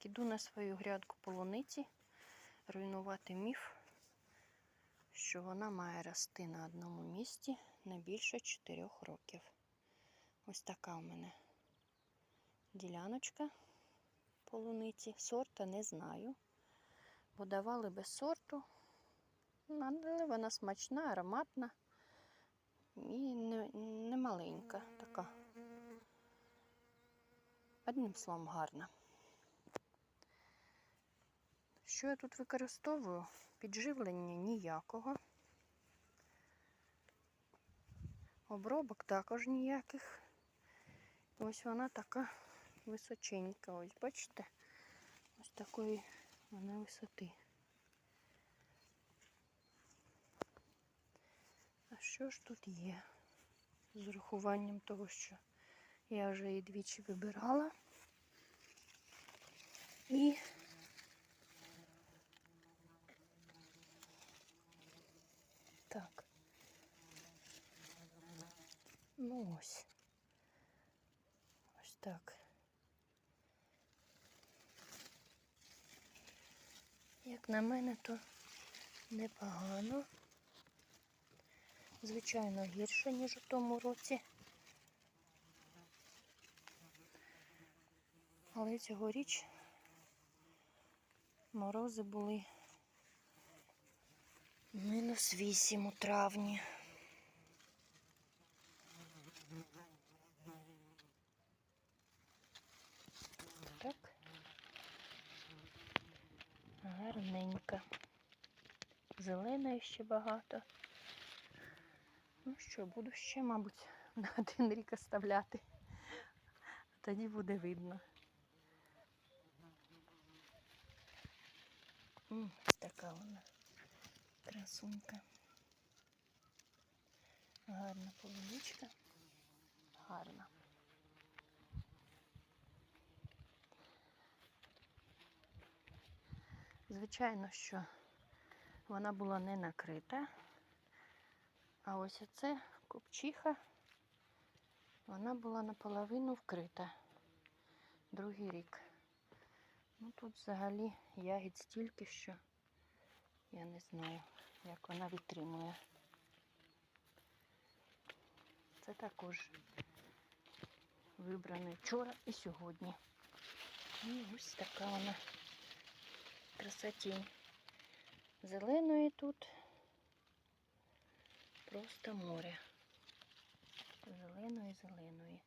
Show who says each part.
Speaker 1: Так, іду на свою грядку полуниці руйнувати міф, що вона має рости на одному місці не більше 4 років. Ось така у мене діляночка полуниці. Сорта не знаю. Бо давали без сорту. Але вона смачна, ароматна і не, не маленька така. Одним словом, гарна. Що я тут використовую? Підживлення ніякого. Обробок також ніяких. Ось вона така височенька. Ось бачите? Ось такої вона висоти. А що ж тут є? З урахуванням того, що я вже її двічі вибирала. І так. Ну ось. Ось так. Як на мене, то непогано. Звичайно, гірше, ніж у тому році. Але цьогоріч морози були мінус 8 у травні. Так. Гарненько. Зеленої ще багато. Ну що, буду ще, мабуть, на один рік оставляти. Тоді буде видно. М, така вона красунька. Гарна полуничка. Гарна. Звичайно, що вона була не накрита. А ось оце купчиха, вона була наполовину вкрита. Другий рік. Ну тут взагалі ягід стільки, що я не знаю, як вона відтримує. Це також вибраний вчора і сьогодні. І ось така вона красотінь. Зеленої тут просто море. Зеленої, зеленої.